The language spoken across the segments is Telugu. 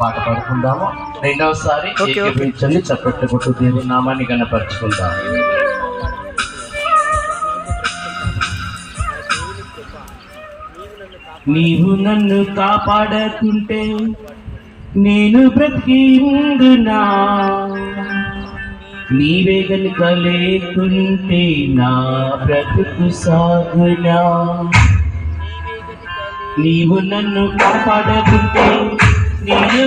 పాట పాడుకుందాము. రెండవసారి. ఏకీభవించండి చప్పట్లు కొట్టు దేవుని నామాన్ని కనపరుచుకుందాం నీవు నన్ను కాపాడకుంటే నేను బ్రతికి ఉండునా? నీవే గనుక లేకుంటే నా బ్రతుకు సాగునా? నీవు నన్ను కాపాడకుంటే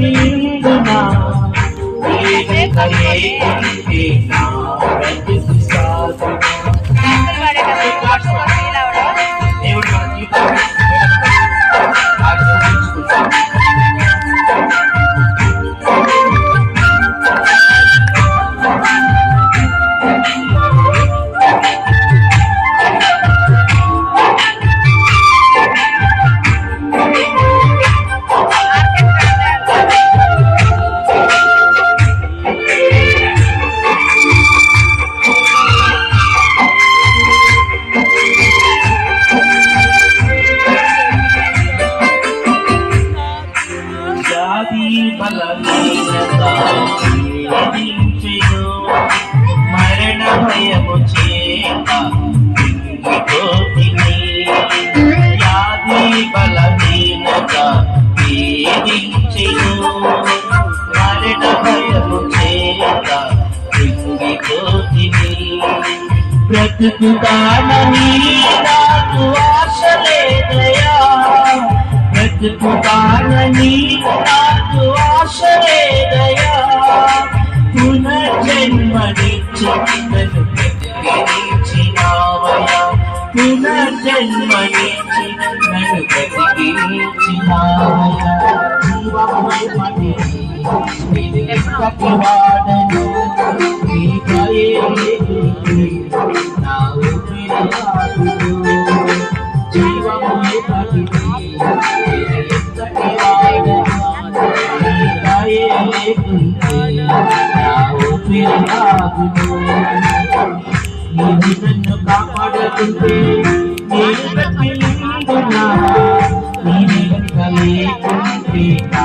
నేను జాతి బలహీనత మరణ భయము చేత వ్యాధి బలహీనత వేధించెను. మరణ భయము చేత బ్రతుకుతానని నాకు ఆశ లేదయా బ్రతుకుతానని నాకు ఆశ లేదయా పునర్జన్మనిచ్చి నన్ను బ్రతికించినావయా పునర్జన్మనిచ్చి నన్ను బ్రతికించినావయా జీవమై ఎక్కడి వాడను నీవు నన్ను కాపాడుతుంటే నేను బ్రతికిందునా నీ గనుక లేకుంటే నా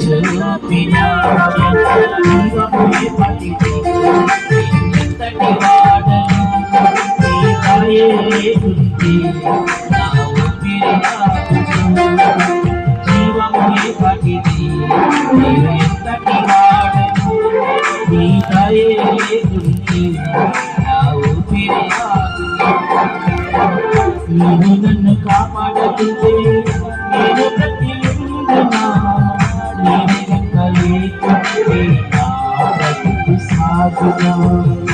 చూపినా ఎంతటి వాడ ఉంది నా ఊపిరి జీవముని పటిది ఎంతటి వాడ నీ దయే ఉంది నా ఊపిరి నన్ను కాపాడకుంటే లేకుంటే నా బ్రతుకు సాగునా